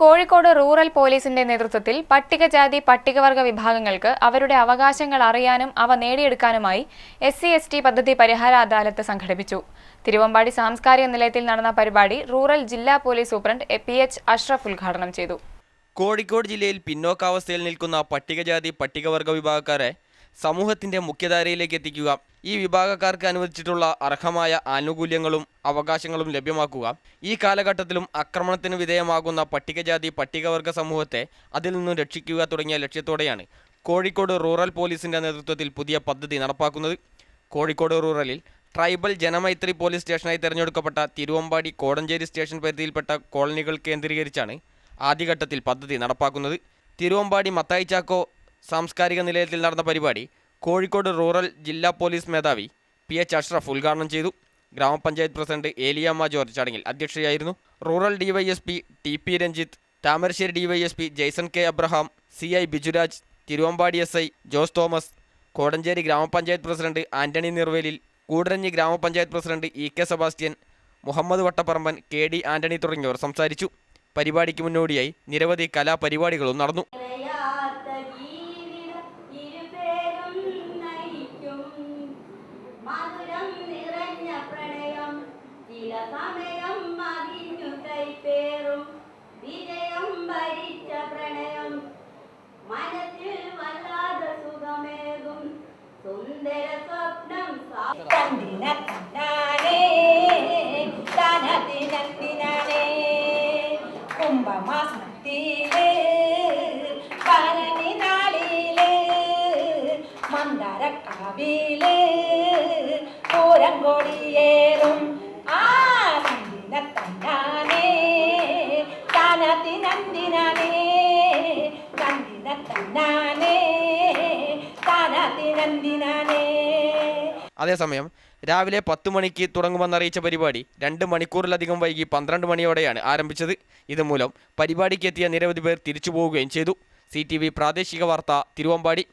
Kozhikode rural പോലീസിന്റെ നേതൃത്വത്തിൽ പട്ടികജാതി പട്ടികവർഗ വിഭാഗങ്ങൾക്ക് അവരുടെ അവകാശങ്ങൾ അറിയാനും അവ നേടിയെടുക്കാനുമായി എസ് സി എസ് ടി പദ്ധതി പരിഹാര അദാലത്ത് സംഘടിപ്പിച്ചു. തിരുവമ്പാടി സാംസ്കാരിക നിലയത്തിൽ നടന്ന പരിപാടി റൂറൽ ജില്ലാ police superintendent P H Ashraf ഉദ്ഘാടനം ചെയ്തു. കോഴിക്കോട് ജില്ലയിൽ പിന്നോക്കാവസ്ഥയിൽ നിൽക്കുന്ന പട്ടികജാതി പട്ടികവർഗ വിഭാഗക്കാരെ സമൂഹത്തിന്റെ മുഖ്യധാരയിലേക്ക് എത്തിക്കുക ഈ വിഭാഗക്കാർക്ക് അനുവദിച്ചിട്ടുള്ള അർഹമായ ആനുകൂല്യങ്ങളും അവകാശങ്ങളും ലഭ്യമാക്കുക. ഈ കാലഘട്ടത്തിലും ആക്രമണത്തിന് വിധേയമാകുന്ന പട്ടികജാതി പട്ടികവർഗ സമൂഹത്തെ അതിൽ നിന്നും രക്ഷിക്കുക തുടങ്ങിയ ലക്ഷ്യത്തോടെയാണ് കോഴിക്കോട് റൂറൽ പോലീസിന്റെ നേതൃത്വത്തിൽ പുതിയ പദ്ധതി നടപ്പാക്കുന്നത്. കോഴിക്കോട് റൂറലിൽ ട്രൈബൽ ജനമൈത്രി പോലീസ് സ്റ്റേഷനായി തിരഞ്ഞെടുക്കപ്പെട്ട തിരുവമ്പാടി കോടഞ്ചേരി സ്റ്റേഷൻ പരിധിയിൽപ്പെട്ട കോളനികൾ കേന്ദ്രീകരിച്ചാണ് ആദ്യഘട്ടത്തിൽ പദ്ധതി നടപ്പാക്കുന്നത്. തിരുവമ്പാടി മത്തായിച്ചാക്കോ സാംസ്കാരിക നിലയത്തിൽ നടന്ന പരിപാടി കോഴിക്കോട് റൂറൽ ജില്ലാ പോലീസ് മേധാവി പി എച്ച് അഷ്റഫ് ഉദ്ഘാടനം ചെയ്തു. ഗ്രാമപഞ്ചായത്ത് പ്രസിഡന്റ് ഏലിയാമ്മ ജോർജ് ചടങ്ങിൽ അധ്യക്ഷയായിരുന്നു. Rural DYSP T P Ranjith Thamarassery DYSP Jaison K Abraham C I Bijuraj Thiruvambady S I Jose Thomas Kodanchery ഗ്രാമപഞ്ചായത്ത് പ്രസിഡന്റ് ആന്റണി നിർവേലിൽ കൂടരഞ്ഞി ഗ്രാമപഞ്ചായത്ത് president E K Sebastian Muhammad Vattapparamban K D Antony തുടങ്ങിയവർ സംസാരിച്ചു. പരിപാടിക്ക് മുന്നോടിയായി നിരവധി കലാപരിപാടികളും നടന്നു. മധുരം നിറഞ്ഞ പ്രണയം ചില സമയം മതിഞ്ഞു കൈപ്പേറും. വിജയം ഭരിച്ച പ്രണയം മനസ്സിൽ വല്ലാതെ സുഖമേകും. സുന്ദര സ്വപ്നം സാ- തന്തിന തന്നാനേ തനതിനത്തിനാനേ കുംഭമാസത്തിൽ നാളിൽ മന്ദരക്കാവിൽ കൊടിയേറും ആ തന്തിന നന്ദിനാനേ തനതിനന്തിനാനേ അതേസമയം രാവിലെ പത്ത് മണിക്ക് തുടങ്ങുമെന്നറിയിച്ച പരിപാടി രണ്ട് മണിക്കൂറിലധികം വൈകി പന്ത്രണ്ട് മണിയോടെയാണ് ആരംഭിച്ചത്. ഇതുമൂലം പരിപാടിക്ക് എത്തിയ നിരവധി പേർ തിരിച്ചു പോവുകയും ചെയ്തു. സി പ്രാദേശിക വാർത്ത തിരുവമ്പാടി.